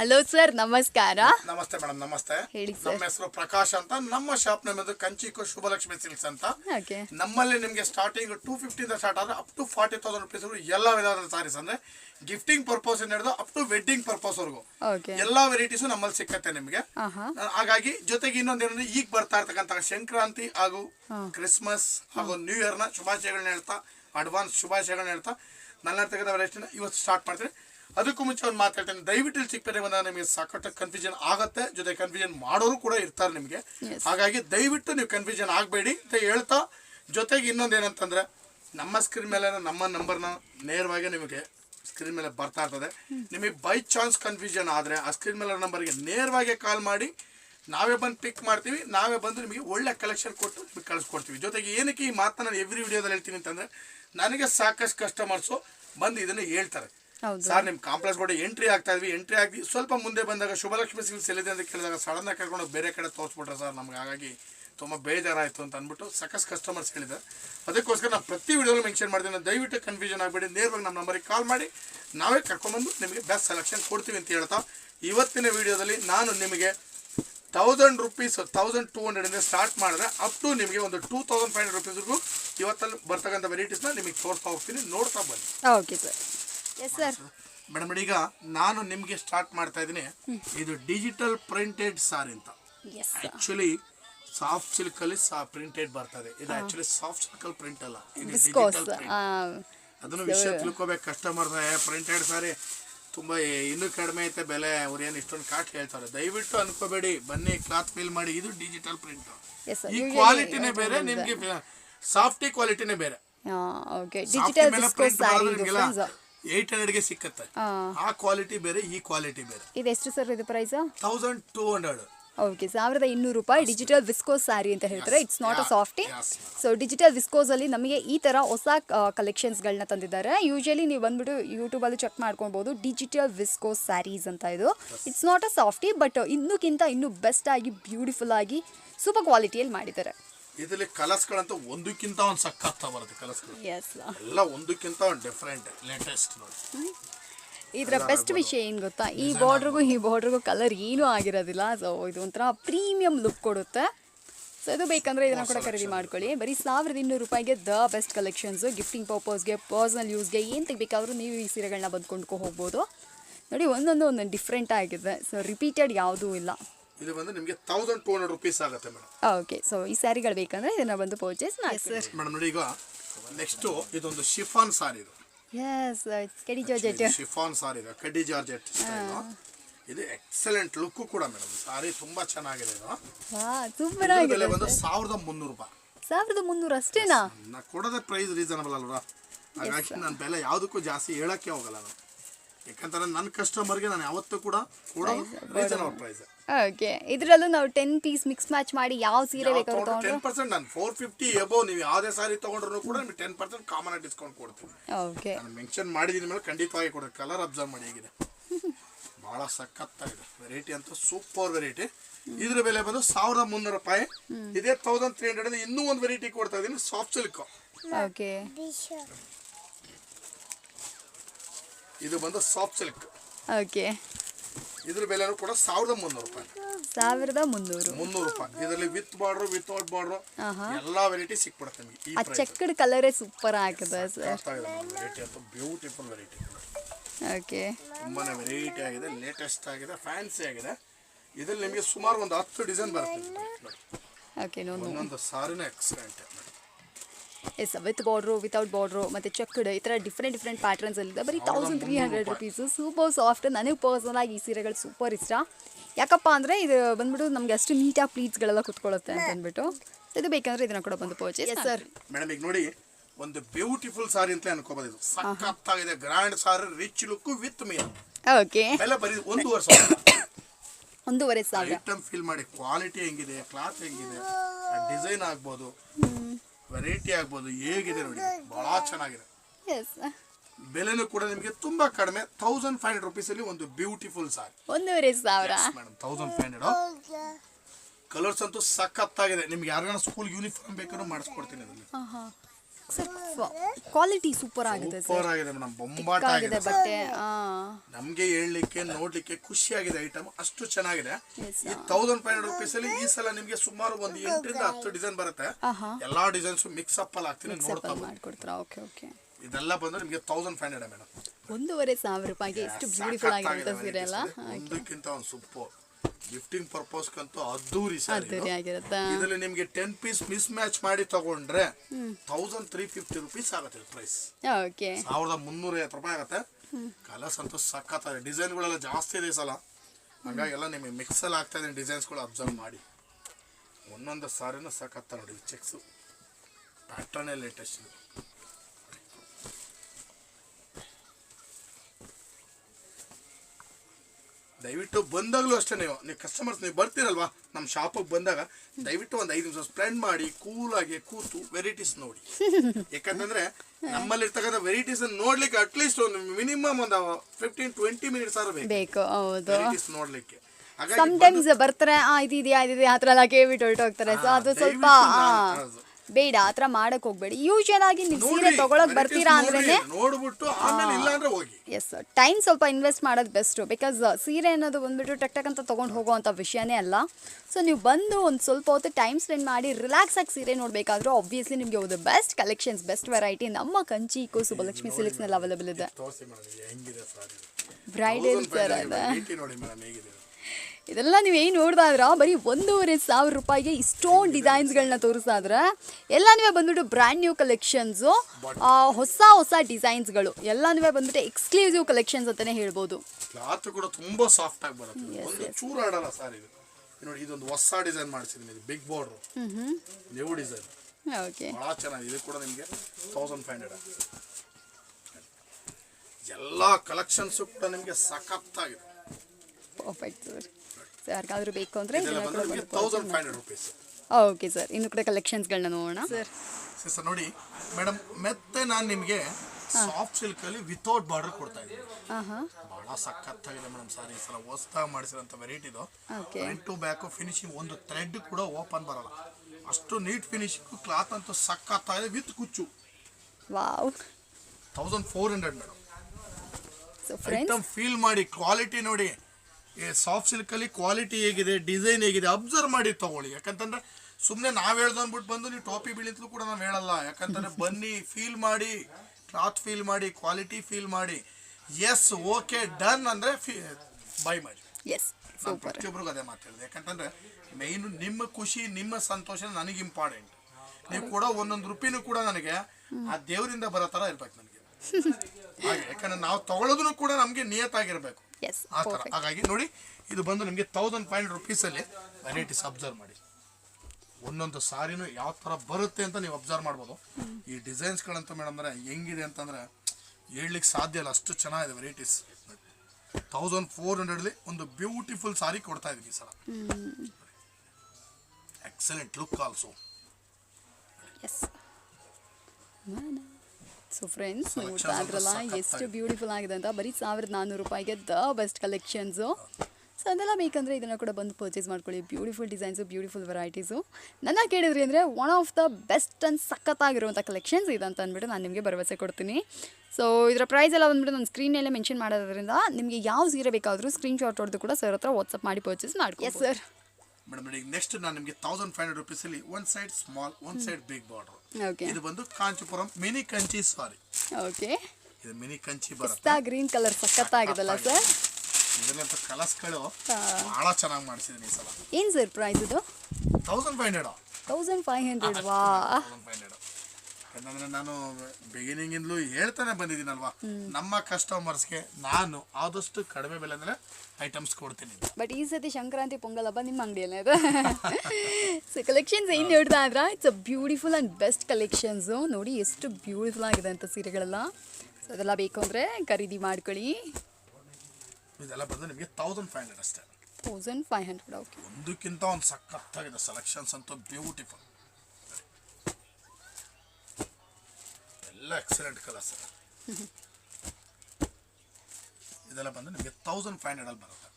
Hello sir ನಮಸ್ಕಾರ ನಮಸ್ತೆ madam ನಮಸ್ತೆ ಹೇಳಿ. ನಮ್ಮ ಹೆಸರು ಪ್ರಕಾಶ್ ಅಂತ. ನಮ್ಮ ಶಾಪ್ ನಮ್ಮದು ಕಂಚಿಕೋ ಶುಭಲಕ್ಷ್ಮಿ ಸಿಲ್ಕ್ಸ್ ಅಂತ. ಓಕೆ ನಮ್ಮಲ್ಲಿ ನಿಮಗೆ ಸ್ಟಾರ್ಟಿಂಗ್ ಟೂ ಫಿಫ್ಟಿಂದ ಸ್ಟಾರ್ಟ್ ಆದ್ರೆ up to forty thousand rupees ಎಲ್ಲ ವಿಧದ ಸಾರೀಸ್ ಅಂದ್ರೆ ಗಿಫ್ಟಿಂಗ್ ಪರ್ಪಸ್ ಹಿಡಿದು ಅಪ್ ಟು ವೆಡ್ಡಿಂಗ್ ಪರ್ಪಸ್ ವರೆಗೂ. ಓಕೆ ಎಲ್ಲಾ ವೆರೈಟೀಸ್ ನಮ್ಮಲ್ಲಿ ಸಿಕ್ಕತ್ತೆ ನಿಮಗೆ. ಆಹಾ. ಹಾಗಾಗಿ ಜೊತೆಗೆ ಇನ್ನೊಂದೇನಂದ್ರೆ ಈಗ ಬರ್ತಾ ಇರ್ತಕ್ಕಂಥ ಸಂಕ್ರಾಂತಿ ಹಾಗೂ ಕ್ರಿಸ್ಮಸ್ ಹಾಗೂ ನ್ಯೂ ಇಯರ್ನ ಶುಭಾಶಯಗಳನ್ನ ಹೇಳ್ತಾ ಅಡ್ವಾನ್ಸ್ ಶುಭಾಶಯಗಳನ್ನ ಹೇಳ್ತಾ ನನ್ನ ಇರ್ತಕ್ಕಂಥ ವೆರೈಟಿನ ಇವತ್ತು ಸ್ಟಾರ್ಟ್ ಮಾಡ್ತೀನಿ. ಅದಕ್ಕೂ ಮುಂಚೆ ಅವ್ನು ಮಾತಾಡ್ತೇನೆ ದಯವಿಟ್ಟು ಬಂದಾಗ ನಿಮಗೆ ಸಾಕಷ್ಟು ಕನ್ಫ್ಯೂಷನ್ ಆಗುತ್ತೆ. ಜೊತೆ ಕನ್ಫ್ಯೂಷನ್ ಮಾಡೋರು ಕೂಡ ಇರ್ತಾರೆ ನಿಮಗೆ. ಹಾಗಾಗಿ ದಯವಿಟ್ಟು ನೀವು ಕನ್ಫ್ಯೂಷನ್ ಆಗಬೇಡಿ ಅಂತ ಹೇಳ್ತಾ ಜೊತೆಗೆ ಇನ್ನೊಂದು ಏನಂತಂದ್ರೆ ನಮ್ಮ ಸ್ಕ್ರೀನ್ ಮೇಲೆ ನಮ್ಮ ನಂಬರ್ನ ನೇರವಾಗಿ ನಿಮಗೆ ಸ್ಕ್ರೀನ್ ಮೇಲೆ ಬರ್ತಾ ಇರ್ತದೆ. ನಿಮಗೆ ಬೈ ಚಾನ್ಸ್ ಕನ್ಫ್ಯೂಷನ್ ಆದರೆ ಆ ಸ್ಕ್ರೀನ್ ಮೇಲೆ ನಂಬರ್ಗೆ ನೇರವಾಗಿ ಕಾಲ್ ಮಾಡಿ ನಾವೇ ಬಂದು ಪಿಕ್ ಮಾಡ್ತೀವಿ ನಾವೇ ಬಂದು ನಿಮಗೆ ಒಳ್ಳೆ ಕಲೆಕ್ಷನ್ ಕೊಟ್ಟು ನಿಮಗೆ ಕಳಿಸ್ಕೊಡ್ತೀವಿ. ಜೊತೆಗೆ ಏನಕ್ಕೆ ಈ ಮಾತನ್ನ ನಾನು ಎವ್ರಿ ವಿಡಿಯೋದಲ್ಲಿ ಹೇಳ್ತೀನಿ ಅಂತಂದರೆ ನನಗೆ ಸಾಕಷ್ಟು ಕಸ್ಟಮರ್ಸು ಬಂದು ಇದನ್ನು ಹೇಳ್ತಾರೆ. ಸರ್ ನಿಮ್ಮ ಕಾಂಪ್ಲೆಕ್ಸ್ ಕೂಡ ಎಂಟ್ರಿ ಆಗ್ತಾ ಇದ್ವಿ. ಎಂಟ್ರಿ ಆಗಿ ಸ್ವಲ್ಪ ಮುಂದೆ ಬಂದಾಗ ಶುಭಲಕ್ಷ್ಮಿ ಸಿಂಗ್ ಎಲ್ಲಿದೆ ಅಂತ ಕೇಳಿದಾಗ ಸಡನ್ ಆಗಿ ಕರ್ಕೊಂಡು ಬೇರೆ ಕಡೆ ತೋರಿಸ್ಬಿಟ್ರೆ ಸರ್ ನಮ್ಗೆ ಹಾಗಾಗಿ ತುಂಬ ಬೇಜಾರಾಯಿತು ಅಂತ ಅಂದ್ಬಿಟ್ಟು ಸಕಸ್ ಕಸ್ಟಮರ್ಸ್ ಹೇಳಿದ್ದಾರೆ ಅದಕ್ಕೋಸ್ಕರ ನಾನು ಪ್ರತಿ ವಿಡಿಯೋದಲ್ಲಿ ಮೆನ್ಷನ್ ಮಾಡ್ತೀನಿ. ದಯವಿಟ್ಟು ಕನ್ಫ್ಯೂಷನ್ ಆಗಬೇಡಿ. ನೇರವಾಗಿ ನಮ್ಮ ನಂಬರಿಗೆ ಕಾಲ್ ಮಾಡಿ. ನಾವೇ ಕರ್ಕೊಂಡ್ಬಂದು ನಿಮಗೆ ಬೆಸ್ಟ್ ಸೆಲೆಕ್ಷನ್ ಕೊಡ್ತೀವಿ ಅಂತ ಹೇಳ್ತಾ ಇವತ್ತಿನ ವಿಡಿಯೋದಲ್ಲಿ ನಾನು ನಿಮಗೆ ತೌಸಂಡ್ ರುಪೀಸ್ ತೌಸಂಡ್ ಟೂ ಹಂಡ್ರೆಡಿಂದ ಸ್ಟಾರ್ಟ್ ಮಾಡಿದ್ರೆ ಅಪ್ ಟು ನಿಮಗೆ ಒಂದು ಟೂ ತೌಸಂಡ್ ಫೈವ್ ಹಂಡ್ರೆಡ್ ರುಪೀಸ್ಗೂ ಇವತ್ತಲ್ಲಿ ಬರ್ತಕ್ಕಂಥ ವೆರೈಟೀಸ್ನ ನಿಮಗೆ ತೋರಿಸ್ತಾ ಹೋಗ್ತೀನಿ. ನೋಡ್ತಾ ಬನ್ನಿ. Okay sir yes sir madam ಈಗ ನಾನು ನಿಮಗೆ ಸ್ಟಾರ್ಟ್ ಮಾಡ್ತಾ ಇದ್ದೀನಿ. ಇದು ಡಿಜಿಟಲ್ ಪ್ರಿಂಟೆಡ್ ಸಾರಿ ಅಂತ. ಎಸ್ ಆಕ್ಚುಲಿ ಸಾಫ್ಟ್ ಸಿಲ್ಕ್ ಅಲ್ಲಿ ಪ್ರಿಂಟೆಡ್ ಬರ್ತದೆ ಇದು. ಆಕ್ಚುಲಿ ಸಾಫ್ಟ್ ಸಿಲ್ಕ್ ಅಲ್ಲಿ ಪ್ರಿಂಟ್ ಅಲ್ಲ. ಇದು print. ಅದನ್ನು ವಿಷಯ ತಿಳ್ಕೋಬೇಕು ಕಸ್ಟಮರ್ ಪ್ರಿಂಟೆಡ್ ಸಾರಿ ತುಂಬಾ ಇನ್ನೂ ಕಡಿಮೆ ಐತೆ ಬೆಲೆ. ಅವ್ರು ಏನು ಇಷ್ಟೊಂದು ಕಾಟ್ ಹೇಳ್ತಾರೆ. ದಯವಿಟ್ಟು ಅನ್ಕೋಬೇಡಿ. ಬನ್ನಿ ಕ್ಲಾತ್ ಫೀಲ್ ಮಾಡಿ. ಇದು ಡಿಜಿಟಲ್ ಪ್ರಿಂಟ್ ಈ ಕ್ವಾಲಿಟಿನೇ ಬೇರೆ ನಿಮ್ಗೆ ಸಾಫ್ಟಿ ಕ್ವಾಲಿಟಿನೇ ಬೇರೆ. ಓಕೆ ಪ್ರಿಂಟ್ ಡಿಜಿಟಲ್ ಏಟ್ ಹಂಡ್ರೆಡ್ಗೆ ಸಿಕ್ಕತ್ತೆ. ಆ. ಕ್ವಾಲಿಟಿ ಬೇರೆ ಈ ಕ್ವಾಲಿಟಿ ಬೇರೆ. ಇದು ಎಷ್ಟು ಸರ್ ಇದು price thousand two hundred okay ಸಾವಿರದ ಇನ್ನೂರು ರೂಪಾಯಿ ಡಿಜಿಟಲ್ ವಿಸ್ಕೋಸ್ ಸ್ಯಾರಿ ಅಂತ ಹೇಳ್ತಾರೆ? It's not a softy so digital viscose ಅಲ್ಲಿ ನಮಗೆ ಈ ತರ ಹೊಸ ಕಲೆಕ್ಷನ್ಸ್ಗಳನ್ನ ತಂದಿದ್ದಾರೆ. ಯೂಶಲಿ ನೀವು ಬಂದ್ಬಿಟ್ಟು ಯೂಟ್ಯೂಬಲ್ಲಿ ಚೆಕ್ ಮಾಡ್ಕೊಬೋದು ಡಿಜಿಟಲ್ ವಿಸ್ಕೋಸ್ ಸ್ಯಾರೀಸ್ ಅಂತ ಇದು. It's not a softy but ಇನ್ನೂಕ್ಕಿಂತ ಇನ್ನೂ ಬೆಸ್ಟ್ ಆಗಿ ಬ್ಯೂಟಿಫುಲ್ ಆಗಿ ಸೂಪರ್ ಕ್ವಾಲಿಟಿಯಲ್ಲಿ ಮಾಡಿದ್ದಾರೆ. ಇದರಲ್ಲಿ ಕಲರ್ಸ್ಗಳಂತೂ ಒಂದಕ್ಕಿಂತ ಒಂದು ಸಕ್ಕತ್ತಾ ಬರುತ್ತೆ ಕಲರ್ಸ್ಗಳು. ಎಲ್ಲ ಒಂದಕ್ಕಿಂತ ಒಂದು ಡಿಫ್ರೆಂಟ್ ಲೇಟೆಸ್ಟ್ ನೋಡಿ. ಇದರ ಬೆಸ್ಟ್ ವಿಷಯ ಏನು ಗೊತ್ತಾ? ಈ ಬಾರ್ಡ್ರಿಗೂ ಈ ಬಾರ್ಡ್ರಿಗೂ ಕಲರ್ ಏನೂ ಆಗಿರೋದಿಲ್ಲ. ಸೊ ಇದು ಒಂಥರ ಪ್ರೀಮಿಯಂ ಲುಕ್ ಕೊಡುತ್ತೆ. ಸೊ ಇದು ಬೇಕಂದ್ರೆ ಇದನ್ನ ಕೂಡ ಖರೀದಿ ಮಾಡ್ಕೊಳ್ಳಿ. ಬರೀ ಸಾವಿರದ ಇನ್ನೂರು ರೂಪಾಯಿಗೆ ದ ಬೆಸ್ಟ್ ಕಲೆಕ್ಷನ್ಸು ಗಿಫ್ಟಿಂಗ್ ಪರ್ಪಸ್ಗೆ ಪರ್ಸ್ನಲ್ ಯೂಸ್ಗೆ ಏನು ತೆಗಿಬೇಕಾದ್ರೂ ನೀವು ಈ ಸೀರೆಗಳನ್ನ ಬಂದ್ಕೊಂಡ್ಕೊ ಹೋಗ್ಬೋದು. ನೋಡಿ ಒಂದೊಂದು ಒಂದೊಂದು ಡಿಫ್ರೆಂಟ್ ಆಗಿದೆ. ಸೊ ರಿಪೀಟೆಡ್ ಯಾವುದೂ ಇಲ್ಲ. ಇದು ಬಂದು ನಿಮಗೆ ತೌಸಂಡ್ ಟೂ ಹಂಡ್ರೆಡ್ ರುಪೀಸ್ ಆಗುತ್ತೆ ಮೇಡಮ್. ಓಕೆ ಸೊ ಈ ಸ್ಯಾರಿಗಳು ಬೇಕಂದ್ರೆ ಇದನ್ನ ಬಂದು ಪರ್ಚೇಸ್ ಮಾಡಿ ಸರ್ ಮೇಡಮ್ ನೋಡಿ ಈಗ ನೆಕ್ಸ್ಟು ಇದೊಂದು ಶಿಫಾನ್ ಸಾರಿ ಇದು. ಎಸ್ ಕಡಿ ಜಾರ್ಜೆಟ್ ಶಿಫಾನ್ ಸಾರಿ ಇದು ಕಡ್ಡಿ ಜಾರ್ಜೆಟ್ ಸ್ಟೈಲು ಇದು ಎಕ್ಸಲೆಂಟ್ ಲುಕ್ ಕೂಡ ಮೇಡಮ್. ಸಾರಿ ತುಂಬಾ ಚೆನ್ನಾಗಿದೆ ಇದು. ಸೂಪರ್ ಆಗಿದೆ ಬೆಲೆ ಬಂದು ಸಾವಿರದ ಮುನ್ನೂರು ರೂಪಾಯಿ ಸಾವಿರದ ಮುನ್ನೂರು ಅಷ್ಟೇನಾ? ನಾ ಕೊಡೋದೇ ಪ್ರೈಸ್ ರೀಸನಬಲ್ ಅಲ್ವಾ? ಹಾಗಾಗಿ ನಾನು ಬೆಲೆ ಯಾವುದಕ್ಕೂ ಜಾಸ್ತಿ ಹೇಳಕ್ಕೆ ಹೋಗಲ್ಲ ನಾನು. ಯಾಕಂತಂದ್ರೆ ನನ್ನ ಕಸ್ಟಮರ್ಗೆ ನಾನು ಯಾವತ್ತೂ ಕೂಡ ಕೊಡೋದು ರೀಸನಬಲ್ ಪ್ರೈಸ್ ಓಕೆ ಇದರಲ್ಲೂ ನಾವು ಟೆನ್ ಪೀಸ್ ಮಿಕ್ಸ್ ಮ್ಯಾಚ್ ಮಾಡಿ ಯಾವ ಸೀರೆ ಬೇಕಾದ್ರೂ ತಗೊಂಡ್ರು ಟೆನ್ ಪರ್ಸೆಂಟ್ ನಾನು ಫೋರ್ ಫಿಫ್ಟಿ ಎಬೋ ನೀವು ಯಾವುದೇ ಸಾರಿ ತಗೊಂಡ್ರು ಕೂಡ ನಿಮಗೆ ಟೆನ್ ಪರ್ಸೆಂಟ್ ಕಾಮನ್ ಆಗಿ ಡಿಸ್ಕೌಂಟ್ ಕೊಡ್ತೀನಿ. ಓಕೆ ನಾನು ಮೆನ್ಷನ್ ಮಾಡಿದ್ದೀನಿ ಮೇಲೆ ಖಂಡಿತವಾಗಿ ಕೊಡೋದು ಕಲರ್ ಅಬ್ಸರ್ವ್ ಮಾಡಿ ಹೇಗಿದೆ. ಭಾಳ ಸಖತ್ತಾಗಿದೆ. ವೆರೈಟಿ ಅಂತೂ ಸೂಪರ್ ವೆರೈಟಿ ಇದ್ರ ಬೆಲೆ ಬಂದು ಸಾವಿರದ ಮುನ್ನೂರು ರೂಪಾಯಿ. ಇದೇ ತೌಸಂಡ್ ತ್ರೀ ಹಂಡ್ರೆಡ್ ಇನ್ನೂ ಒಂದು ವೆರೈಟಿ ಕೊಡ್ತಾ ಇದ್ದೀನಿ ಸಾಫ್ಟ್ ಸಿಲ್ಕ್ ಓಕೆ ಇದು ಬಂದು ಸಾಫ್ಟ್ ಸಿಲ್ಕ್ ಓಕೆ ಇದ್ರ ಬೆಲೆನೂ ಕೂಡ ಸಾವಿರದ ಮುನ್ನೂರು ರೂಪಾಯಿ. ಸಾವಿರದ ಮುನ್ನೂರು. ಮುನ್ನೂರು ರೂಪಾಯಿ. ಇದರಲ್ಲಿ ವಿತ್ ಬಾರ್ಡ್ರು ವಿತೌಟ್ ಬಾರ್ಡ್ರು ಎಲ್ಲಾ ವೆರೈಟಿ ಸಿಕ್ಬಿಡುತ್ತೆ ನಿಮಗೆ ಈ ಆ ಚೆಕ್ಕಡ್ ಕಲರೇ ಸೂಪರ್ ಆಗಿದೆ ಸರ್. ವೆರೈಟಿ ಅಂತೂ ಬ್ಯೂಟಿಫುಲ್ ವೆರೈಟಿ ಓಕೆ ತುಂಬಾನೇ ವೆರೈಟಿ ಆಗಿದೆ ಲೇಟೆಸ್ಟ್ ಆಗಿದೆ ಫ್ಯಾನ್ಸಿ ಆಗಿದೆ. ಇದ್ರಲ್ಲಿ ನಿಮಗೆ ಸುಮಾರು ಒಂದು ಹತ್ತು ಡಿಸೈನ್ ಬರುತ್ತೆ ನೋಡಿ. ಓಕೆ ಒಂದೊಂದು ಸಾರಿನ excellent yes with border without border ಮತ್ತು ಚಕ್ಕಡ್ ಈ ಥರ ಡಿಫ್ರೆಂಟ್ ಡಿಫ್ರೆಂಟ್ ಪ್ಯಾಟರ್ನ್ಸ್ ಅಲ್ಲಿದೆ. ಬರೀ thousand three hundred rupees super soft ನನಗೆ ಪರ್ಸನಲ್ ಆಗಿ ಈ ಸೀರೆಗಳು ಸೂಪರ್ ಇಷ್ಟ. ಯಾಕಪ್ಪ ಅಂದರೆ ಇದು ಬಂದ್ಬಿಟ್ಟು ನಮಗೆ ಅಷ್ಟು ನೀಟಾಗಿ ಪ್ಲೀಟ್ಸ್ಗಳೆಲ್ಲ ಕುತ್ಕೊಳ್ಳುತ್ತೆ ಅಂತ ಅಂದ್ಬಿಟ್ಟು. ಇದು ಬೇಕಂದ್ರೆ ಇದನ್ನ ಕೂಡ ಬಂದು ಪರ್ಚೇಸ್ ಎಸ್ ಸರ್ ಮೇಡಮ್ ಈಗ ನೋಡಿ ಒಂದು ಬ್ಯೂಟಿಫುಲ್ ಸಾರಿ ಅಂತಲೇ ಅನ್ಕೋಬೋದು ಇದು. ಸಖತ್ತಾಗಿದೆ grand sari rich look with mean okay ಬೆಲೆ ಬರೀ ಒಂದೂವರೆ ಸಾವಿರ. ಒಂದೂವರೆ ಸಾವಿರ. ಐಟಮ್ ಫೀಲ್ ಮಾಡಿ ಕ್ವಾಲಿಟಿ ಹೆಂಗಿದೆ ಕ್ಲಾತ್ ಹೆಂಗಿದೆ ಡಿಸೈನ್ ಆಗ್ಬೋದು. ವೆರೈಟಿ ಆಗ್ಬೋದು ಹೇಗಿದೆ ನೋಡಿ. ಬಹಳ ಚೆನ್ನಾಗಿದೆ. ಎಸ್ ಬೆಲೆನೂ ಕೂಡ ನಿಮಗೆ ತುಂಬಾ ಕಡಿಮೆ. ತೌಸಂಡ್ ಫೈವ್ ಹಂಡ್ರೆಡ್ ರುಪೀಸ್ ಅಲ್ಲಿ ಒಂದು ಬ್ಯೂಟಿಫುಲ್ ಸಾರಿ ಒಂದೂವರೆ ಸಾವಿರ. Madam thousand five hundred colours ಅಂತೂ ಸಖತ್ತಾಗಿದೆ. ನಿಮ್ಗೆ ಯಾರಿಗಾನ ಸ್ಕೂಲ್ ಯೂನಿಫಾರ್ಮ್ ಬೇಕಾದ್ರೂ ಮಾಡಿಸ್ಕೊಡ್ತೀನಿ ಅದನ್ನ ಕ್ವಾಲಿಟಿ ಸೂಪರ್ ಆಗಿದೆ ಸೂಪರ್ ಆಗಿದೆ ಮೇಡಮ್ ಬೊಂಬಾಟ ಆಗಿದೆ ಆಗಿದೆ ಬಟ್ಟೆ. ನಮಗೆ ಹೇಳಲಿಕ್ಕೆ ನೋಡ್ಲಿಕ್ಕೆ ಖುಷಿಯಾಗಿದೆ ಐಟಮ್ ಅಷ್ಟು ಚೆನ್ನಾಗಿದೆ. ಈ ತೌಸಂಡ್ ಫೈವ್ ಹಂಡ್ರೆಡ್ ರುಪೀಸ್ ಅಲ್ಲಿ ಈ ಸಲ ನಿಮಗೆ ಸುಮಾರು ಒಂದು ಎಂಟರಿಂದ ಹತ್ತು ಡಿಸೈನ್ ಬರುತ್ತೆ. ಎಲ್ಲಾ ಡಿಸೈನ್ಸ್ ಮಿಕ್ಸ್ ಅಪ್ ಅಲ್ಲಿ ಹಾಕ್ತೀನಿ ನೋಡ್ತಾ ಬನ್ನಿ. ಮಾಡ್ಕೊಡ್ತೀರಾ? ಓಕೆ ಓಕೆ ಇದೆಲ್ಲ ಬಂದ್ರೆ ನಿಮಗೆ ತೌಸಂಡ್ ಫೈವ್ ಹಂಡ್ರೆಡ್ ಮೇಡಮ್ ಒಂದೂವರೆ ಸಾವಿರ ರೂಪಾಯಿಗೆ ಎಷ್ಟು ಬ್ಯೂಟಿಫುಲ್ ಆಗಿರುತ್ತೆ ಸೀರೆ ಅಲ್ಲ? ಒಂದಕ್ಕಿಂತ ಒಂದು ಸೂಪರ್ ಗಿಫ್ಟಿಂಗ್ ಪರ್ಪಸ್ಗಂತೂ ಅದ್ದೂರಿ ಅದ್ದೂರಿ ಆಗಿರುತ್ತೆ? ಇದರಲ್ಲಿ ನಿಮಗೆ ಟೆನ್ ಪೀಸ್ ಮಿಸ್ ಮ್ಯಾಚ್ ಮಾಡಿ ತಗೊಂಡ್ರೆ ತೌಸಂಡ್ ತ್ರೀ ಫಿಫ್ಟಿ ರುಪೀಸ್ ಆಗುತ್ತೆ ಪ್ರೈಸ್ ಓಕೆ. ಸಾವಿರದ ಮುನ್ನೂರ ಐವತ್ತು ರೂಪಾಯಿ ಆಗುತ್ತೆ. ಕಲರ್ಸ್ ಅಂತೂ ಸಖತ್ತಾಗಿದೆ ಡಿಸೈನ್ಗಳೆಲ್ಲ ಜಾಸ್ತಿ ಇದೆ ಸಲ. ಹಾಗಾಗಿ ಎಲ್ಲ ನಿಮಗೆ ಮಿಕ್ಸಲ್ಲಿ ಆಗ್ತಾ ಇದೆ. ಡಿಸೈನ್ಸ್ಗಳು ಅಬ್ಸರ್ವ್ ಮಾಡಿ. ಒಂದೊಂದು ಸಾರಿನೂ ಸಖತ್ತ ನೋಡಿ ಚೆಕ್ಸು ಪ್ಯಾಟರ್ನೇ ಲೇಟೆಸ್ಟ್ ಇದು ದಯವಿಟ್ಟು ಬಂದಾಗಲೂ ಅಷ್ಟೇ ನೀವು ನೀವು ಕಸ್ಟಮರ್ಸ್ ನೀವು ಬರ್ತೀರಲ್ವಾ? ನಮ್ಮ ಶಾಪಿಗೆ ಬಂದಾಗ ದಯವಿಟ್ಟು ಒಂದು ಐದು ನಿಮಿಷ ಸ್ಪ್ಲೆಂಡ್ ಮಾಡಿ ಕೂಲಾಗಿ ಕೂತು ವೆರೈಟೀಸ್ ನೋಡಿ. ಯಾಕಂತಂದ್ರೆ ನಮ್ಮಲ್ಲಿರ್ತಕ್ಕಂಥ ವೆರೈಟೀಸ್ ನೋಡ್ಲಿಕ್ಕೆ ಅಟ್ಲೀಸ್ಟ್ ಒಂದು ಮಿನಿಮಮ್ ಒಂದು ಫಿಫ್ಟೀನ್ ಟ್ವೆಂಟಿ ಮಿನಿಟ್ಸ್ ಆಗಬೇಕು ಬೇಕು. ವೆರೈಟೀಸ್ ನೋಡ್ಲಿಕ್ಕೆ. ಬರ್ತಾರೆ ಆ ಇದಿದೆಯಾ ಇದಿದೆಯಾ? ಆ ಥರ ಎಲ್ಲ ಕೇಳ್ಬಿಟ್ಟು ಹೊರಟೋಗ್ತಾರೆ. ಸೊ ಅದು ಸ್ವಲ್ಪ ಬೇಡ ಆ ಥರ ಮಾಡಕ್ ಹೋಗ್ಬೇಡಿ. ಯೂಶುವಲ್ ಆಗಿ ನೀವು ಸೀರೆ ತೊಗೊಳಕ್ಕೆ ತಗೊಳಕ್ ಬರ್ತೀರಾ ಅಂದ್ರೆ ಅಂದ್ರೇನೆ? ನೋಡ್ಬಿಟ್ಟು ಆಮೇಲೆ ಇಲ್ಲ ಅಂದ್ರೆ ಹೋಗಿ. ಎಸ್ ಟೈಮ್ ಸ್ವಲ್ಪ ಇನ್ವೆಸ್ಟ್ ಮಾಡೋದು ಬೆಸ್ಟು ಬಿಕಾಸ್ ಸೀರೆ ಅನ್ನೋದು ಬಂದ್ಬಿಟ್ಟು ಟಕ್ ಟಕ್ ಅಂತ ತೊಗೊಂಡು ಹೋಗುವಂಥ ವಿಷಯನೇ ಅಲ್ಲ. ಸೊ ನೀವು ಬಂದು ಒಂದು ಸ್ವಲ್ಪ ಹೊತ್ತು ಟೈಮ್ ಸ್ಪೆಂಡ್ ಮಾಡಿ ರಿಲ್ಯಾಕ್ಸ್ ಆಗಿ ಸೀರೆ ನೋಡಬೇಕಾದ್ರೂ ಆಬ್ವಿಯಸ್ಲಿ ನಿಮಗೆ ಒಂದು ಬೆಸ್ಟ್ ಕಲೆಕ್ಷನ್ಸ್ ಬೆಸ್ಟ್ ವೆರೈಟಿ ನಮ್ಮ ಕಂಚಿ ಕೋ ಸುಬ್ಬಲಕ್ಷ್ಮಿ ಸಿಲ್ಕ್ಸ್ನಲ್ಲಿ ಅವೈಲೇಬಲ್ ಇದೆ. Bridal sir? ಅದ ಇದೆಲ್ಲ ನೀವು ಏನು ನೋಡ್ತಾ ಇದ್ರ? ಬರೀ ಒಂದೂವರೆ ಸಾವಿರ ರೂಪಾಯಿಗೆ ಇಷ್ಟೊಂದು ಡಿಸೈನ್ಸ್ಗಳನ್ನ ತೋರಿಸ್ತಾ ಇದ್ರೆ ಎಲ್ಲ ನೀವೇ ಬಂದ್ಬಿಟ್ಟು ಬ್ರ್ಯಾಂಡ್ ನ್ಯೂ ಕಲೆಕ್ಷನ್ಸು ಹೊಸ ಹೊಸ ಡಿಸೈನ್ಸ್ಗಳು ಎಲ್ಲ ನೀವೇ ಬಂದ್ಬಿಟ್ಟು ಎಕ್ಸ್ಕ್ಲೂಸಿವ್ ಕಲೆಕ್ಷನ್ಸ್ ಅಂತಲೇ ಹೇಳ್ಬೋದು. ಕ್ಲಾತ್ ಕೂಡ ತುಂಬ ಸಾಫ್ಟ್ ಆಗಿ ಬರುತ್ತೆ. ಚೂರು ಆಡಲ್ಲ ಸರ್ ಇದು. ನೋಡಿ ಇದೊಂದು ಹೊಸ ಡಿಸೈನ್ ಮಾಡಿಸಿದ್ದೀನಿ ಇದು big border new design okay ಬಹಳ ಚೆನ್ನಾಗಿದೆ. ಇದು ಕೂಡ ನಿಮಗೆ ತೌಸಂಡ್ ಫೈವ್ ಹಂಡ್ರೆಡ್ ಎಲ್ಲ ಕಲೆಕ್ಷನ್ಸು ಕೂಡ ನಿಮಗೆ ಸಖತ್ತಾಗಿದೆ. ಪರ್ಫೆಕ್ಟ್ ಸರ್ ಸೊ ಯಾರಿಗಾದ್ರೂ ಬೇಕು ಅಂದರೆ ಓಕೆ ಸರ್ ಇನ್ನು ಕೂಡ ಕಲೆಕ್ಷನ್ಸ್ಗಳನ್ನ ನೋಡೋಣ. ಸರ್ ಸರ್ ನೋಡಿ ಮೇಡಮ್ ಮತ್ತೆ ನಾನು ನಿಮಗೆ ಸಾಫ್ಟ್ ಸಿಲ್ಕ್ ಅಲ್ಲಿ ವಿತೌಟ್ ಬಾರ್ಡರ್ ಕೊಡ್ತಾ ಇದ್ದೀನಿ. ಹಾಂ ಹಾಂ. ಬಹಳ ಸಖತ್ತಾಗಿದೆ ಮೇಡಮ್ ಸಾರಿ ಈ ಸಲ ಹೊಸದಾಗಿ ಮಾಡಿಸಿರೋಂಥ ವೆರೈಟಿದು okay front to back finishing ಒಂದು ಥ್ರೆಡ್ ಕೂಡ ಓಪನ್ ಬರಲ್ಲ. ಅಷ್ಟು ನೀಟ್ ಫಿನಿಶಿಂಗ್ ಕ್ಲಾತ್ ಅಂತೂ ಸಖತ್ತಾಗಿದೆ ವಿತ್ ಕುಚ್ಚು. Wow thousand four hundred madam so friends item feel ಮಾಡಿ ಕ್ವಾಲಿಟಿ ನೋಡಿ. ಸಾಫ್ಟ್ ಸಿಲ್ಕಲ್ಲಿ ಕ್ವಾಲಿಟಿ ಹೇಗಿದೆ ಡಿಸೈನ್ ಹೇಗಿದೆ ಅಬ್ಸರ್ವ್ ಮಾಡಿ ತಗೊಳ್ಳಿ. ಯಾಕಂತಂದ್ರೆ ಸುಮ್ಮನೆ ನಾವು ಹೇಳ್ದು ಅಂದ್ಬಿಟ್ಟು ಬಂದು ನೀವು ಟಾಪಿ ಬೀಳಿತ್ಲು ಕೂಡ ನಾವು ಹೇಳಲ್ಲ. ಯಾಕಂತಂದ್ರೆ ಬನ್ನಿ ಫೀಲ್ ಮಾಡಿ ಕ್ಲಾತ್ ಫೀಲ್ ಮಾಡಿ ಕ್ವಾಲಿಟಿ ಫೀಲ್ ಮಾಡಿ. ಎಸ್ ಓಕೆ ಡನ್ ಅಂದರೆ ಫೀ ಬೈ ಮಾಡಿ. ಎಸ್ ಪ್ರತಿಯೊಬ್ಬರಿಗೂ ಅದೇ ಮಾತಾಡಿದೆ ಯಾಕಂತಂದ್ರೆ ಮೇಯ್ನು ನಿಮ್ಮ ಖುಷಿ ನಿಮ್ಮ ಸಂತೋಷ ನನಗೆ ಇಂಪಾರ್ಟೆಂಟ್ ನೀವು ಕೂಡ ಒಂದೊಂದು ರೂಪಿನೂ ಕೂಡ ನನಗೆ ಆ ದೇವರಿಂದ ಬರೋ ಥರ ಇರ್ಬೇಕು ನನಗೆ. ಹಾಗೆ ಯಾಕಂದ್ರೆ ನಾವು ತಗೊಳ್ಳೋದನ್ನು ಕೂಡ ನಮಗೆ ನಿಯತ್ತಾಗಿರ್ಬೇಕು. ಎಸ್ ಆ ಥರ. ಹಾಗಾಗಿ ನೋಡಿ ಇದು ಬಂದು ನಿಮಗೆ ತೌಸಂಡ್ ಫೈವ್ ಹಂಡ್ರೆಡ್ ರುಪೀಸಲ್ಲಿ ವೆರೈಟೀಸ್ ಅಬ್ಸರ್ವ್ ಮಾಡಿ. ಒಂದೊಂದು ಸಾರಿನೂ ಯಾವ ಥರ ಬರುತ್ತೆ ಅಂತ ನೀವು ಅಬ್ಸರ್ವ್ ಮಾಡ್ಬೋದು. ಈ ಡಿಸೈನ್ಸ್ಗಳಂತೂ ಮೇಡಮ್ ಅಂದರೆ ಹೆಂಗಿದೆ ಅಂತಂದ್ರೆ ಹೇಳಲಿಕ್ಕೆ ಸಾಧ್ಯ ಇಲ್ಲ. ಅಷ್ಟು ಚೆನ್ನಾಗಿದೆ ವೆರೈಟೀಸ್ ತೌಸಂಡ್ ಫೋರ್ ಹಂಡ್ರೆಡ್ಲಿ ಒಂದು ಬ್ಯೂಟಿಫುಲ್ ಸಾರಿ ಕೊಡ್ತಾ ಇದ್ದೀನಿ ಸರ್ ಸಲ. Excellent look also yes so friends ನೋಡ್ತಾ ಇದ್ರಲ್ಲ. ಎಷ್ಟು ಬ್ಯೂಟಿಫುಲ್ ಆಗಿದೆ ಅಂತ ಬರೀ ಸಾವಿರದ ನಾನ್ನೂರು ರೂಪಾಯಿಗೆ ದ ಬೆಸ್ಟ್ ಕಲೆಕ್ಷನ್ಸು ಸೊ ಅದೆಲ್ಲ ಬೇಕಂದರೆ ಇದನ್ನು ಕೂಡ ಬಂದು ಪರ್ಚೇಸ್ ಮಾಡ್ಕೊಳ್ಳಿ. ಬ್ಯೂಟಿಫುಲ್ ಡಿಸೈನ್ಸು ಬ್ಯೂಟಿಫುಲ್ ವೆರೈಟೀಸು ನನ್ನ ಕೇಳಿದ್ರಿ ಅಂದರೆ one of the best and ಸಖತ್ತಾಗಿರುವಂಥ collections ಇದಂತ ಅಂದ್ಬಿಟ್ಟು ನಾನು ನಿಮಗೆ ಭರವಸೆ ಕೊಡ್ತೀನಿ. ಸೊ ಇದರ ಪ್ರೈಸ್ ಎಲ್ಲ ಬಂದ್ಬಿಟ್ಟು ನಾನು ಸ್ಕ್ರೀನಲ್ಲೇ ಮೆನ್ಷನ್ ಮಾಡೋದ್ರಿಂದ ನಿಮಗೆ ಯಾವ ಸೀರೆ ಬೇಕಾದರೂ ಸ್ಕ್ರೀನ್ಶಾಟ್ ಹೊಡೆದು ಕೂಡ ಸರ್ ಹತ್ರ ವಾಟ್ಸಪ್ ಮಾಡಿ ಪರ್ಚೇಸ್ ಮಾಡ್ಕೊ ಸರ್ ಮೇಡಮ್ ಈಗ ನೆಕ್ಸ್ಟ್ ನಾನು ನಿಮಗೆ ತೌಸಂಡ್ ಫೈವ್ ಹಂಡ್ರೆಡ್ ರುಪೀಸ್ ಅಲ್ಲಿ one side small one side big border okay ಇದು ಬಂದು ಕಾಂಚಿಪುರಂ ಮಿನಿ ಕಂಚಿ ಸಾರಿ. ಓಕೆ ಇದು ಮಿನಿ ಕಂಚಿ ಬರುತ್ತೆ. ಗ್ರೀನ್ ಕಲರ್ ಸಖತ್ತಾಗಿದೆಲ್ಲ ಸರ್ ಇದನ್ನಂತ ಕಲರ್ಸ್ಗಳು ಬಹಳ ಚೆನ್ನಾಗಿ ಮಾಡಿಸಿದ್ದೀನಿ ಈ ಸಲ. ಏನು ಸರ್ ಪ್ರೈಸ್ ಇದು? Thousand five hundred thousand five hundred ವಾ ಯಾಕಂದ್ರೆ ನಾನು ಬಿಗಿನಿಂಗಿಂದಲೂ ಹೇಳ್ತಾನೆ ಬಂದಿದ್ದೀನಲ್ವಾ? ನಮ್ಮ ಕಸ್ಟಮರ್ಸ್ಗೆ ನಾನು ಆದಷ್ಟು ಕಡಿಮೆ ಬೆಲೆ ಅಂದರೆ ಐಟಮ್ಸ್ ಕೊಡ್ತೀನಿ. ಬಟ್ ಈ ಸತಿ ಸಂಕ್ರಾಂತಿ ಪೊಂಗಲ್ ಹಬ್ಬ ನಿಮ್ಮ ಅಂಗಡಿಯಲ್ಲೇ ಇದೆ ಸೊ ಕಲೆಕ್ಷನ್ಸ್ ಏನು ನೋಡ್ತಾ ಇದ್ರ? It's a beautiful and best collections ನೋಡಿ ಎಷ್ಟು ಬ್ಯೂಟಿಫುಲ್ ಆಗಿದೆ ಅಂತ ಸೀರೆಗಳೆಲ್ಲ. ಸೊ ಅದೆಲ್ಲ ಬೇಕು ಅಂದರೆ ಖರೀದಿ ಮಾಡ್ಕೊಳ್ಳಿ. ಇದೆಲ್ಲ ಬಂದು ನಿಮಗೆ ತೌಸಂಡ್ ಫೈವ್ ಹಂಡ್ರೆಡ್ ಅಷ್ಟೇ. ತೌಸಂಡ್ ಫೈವ್ ಹಂಡ್ರೆಡ್ ಓಕೆ ಒಂದಕ್ಕಿಂತ ಒಂದು ಸಖತ್ತಾಗಿದೆ. ಸೆಲೆಕ್ಷನ್ಸ್ ಅಂತೂ ಬ್ಯೂಟಿಫುಲ್ ಎಲ್ಲ ಎಕ್ಸಲೆಂಟ್ ಕಲರ್ಸ್ ಇದೆಲ್ಲ ಬಂದು ನಿಮಗೆ ತೌಸಂಡ್ ಫೈವ್ ಹಂಡ್ರೆಡಲ್ಲಿ ಬರುತ್ತೆ.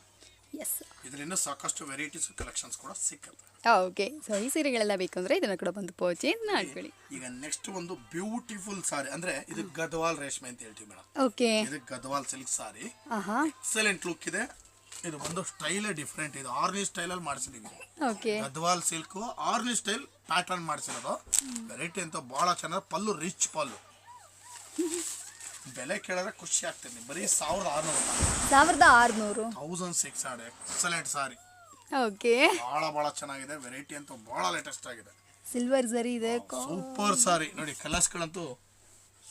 ಎಸ್ ಇದರಿಂದ ಸಾಕಷ್ಟು ವೆರೈಟೀಸ್ ಕಲೆಕ್ಷನ್ಸ್ ಕೂಡ ಸಿಕ್ಕತ್ತೆ. ಓಕೆ ಸೊ ಈ ಸೀರೆಗಳೆಲ್ಲ ಬೇಕು ಅಂದರೆ ಇದನ್ನು ಕೂಡ ಬಂದು ಪರ್ಚೇಸ್ ಮಾಡ್ಕೊಳ್ಳಿ. ಈಗ ನೆಕ್ಸ್ಟ್ ಒಂದು ಬ್ಯೂಟಿಫುಲ್ ಸಾರಿ ಅಂದ್ರೆ ಇದು ಗದ್ವಾಲ್ ರೇಷ್ಮೆ ಅಂತ ಹೇಳ್ತೀವಿ ಮೇಡಮ್ ಓಕೆ ಇದು ಗದ್ವಾಲ್ ಸಿಲ್ಕ್ ಸಾರಿ ಆಹಾ. ಎಕ್ಸಲೆಂಟ್ ಲುಕ್ ಇದೆ. ಇದು ಒಂದು ಸ್ಟೈಲ್ ಡಿಫ್ರೆಂಟ್ ಇದು ಆರ್ನಿ ಸ್ಟೈಲ್ ಅಲ್ಲಿ ಮಾಡಿಸಿದೀವಿ. Okay Gadwal silk Arni style pattern ಮಾಡಿಸಿರೋದು. Variety ಅಂತ ಬಹಳ ಚೆನ್ನಾಗಿ ಪಲ್ಲು ರಿಚ್ ಪಲ್ಲು. ಬೆಲೆ ಕೇಳಿದ್ರೆ ಖುಷಿ ಆಗ್ತದೆ ಬರೀ ಸಾವಿರದ ಆರ್ನೂರು ಸಾವಿರದ ಆರ್ನೂರು. Thousand six hundred excellent sari. Okay. ಬಹಳ ಬಹಳ ಚೆನ್ನಾಗಿದೆ. ವೆರೈಟಿ ಅಂತೂ ಬಹಳ ಲೇಟೆಸ್ಟ್ ಆಗಿದೆ. ಸಿಲ್ವರ್ ಸರಿ ಇದೆ. ಸೂಪರ್ ಸಾರಿ. ನೋಡಿ ಕಲರ್ಸ್ಗಳಂತೂ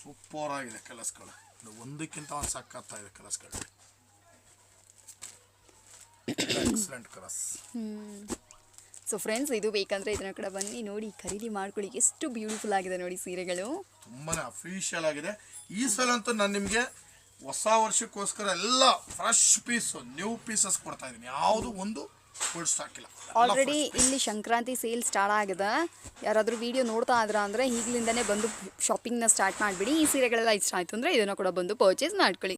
ಸೂಪರ್ ಆಗಿದೆ ಕಲರ್ಸ್ಗಳು. ಒಂದಕ್ಕಿಂತ ಒಂದು ಸಕ್ಕತ್ತಾಯಿದೆ ಇದೆ ಕಲರ್ಸ್ಗಳು ಎಕ್ಸಲೆಂಟ್ ಕಲರ್ಸ್ ಸೊ ಫ್ರೆಂಡ್ಸ್ ಇದು ಬೇಕಂದ್ರೆ ಇದನ್ನ ಕೂಡ ಬನ್ನಿ ನೋಡಿ ಖರೀದಿ ಮಾಡ್ಕೊಳ್ಳಿ ಎಷ್ಟು ಬ್ಯೂಟಿಫುಲ್ ಆಗಿದೆ ನೋಡಿ ಸೀರೆಗಳು. ತುಂಬಾನೇ ಅಫಿಷಿಯಲ್ ಆಗಿದೆ. ಈ ಸಲ ಅಂತೂ ನಾನು ನಿಮಗೆ ಹೊಸ ವರ್ಷಕ್ಕೋಸ್ಕರ ಎಲ್ಲ ಫ್ರೆಶ್ ಪೀಸ್ ನ್ಯೂ ಪೀಸಸ್ ಕೊಡ್ತಾ ಇದ್ದೀನಿ. ಯಾವುದು ಒಂದು ಆಲ್ರೆಡಿ ಇಲ್ಲಿ. ಸಂಕ್ರಾಂತಿ ಸೇಲ್ ಸ್ಟಾರ್ಟ್ ಆಗಿದೆ. ಯಾರಾದರೂ ವಿಡಿಯೋ ನೋಡ್ತಾ ಇದ್ರ ಅಂದ್ರೆ ಈಗಲಿಂದನೇ ಬಂದು ಶಾಪಿಂಗ್ನ ಸ್ಟಾರ್ಟ್ ಮಾಡಿಬಿಡಿ. ಈ ಸೀರೆಗಳೆಲ್ಲ ಇಷ್ಟ ಆಯ್ತು ಅಂದ್ರೆ ಇದನ್ನು ಕೂಡ ಬಂದು ಪರ್ಚೇಸ್ ಮಾಡ್ಕೊಳ್ಳಿ.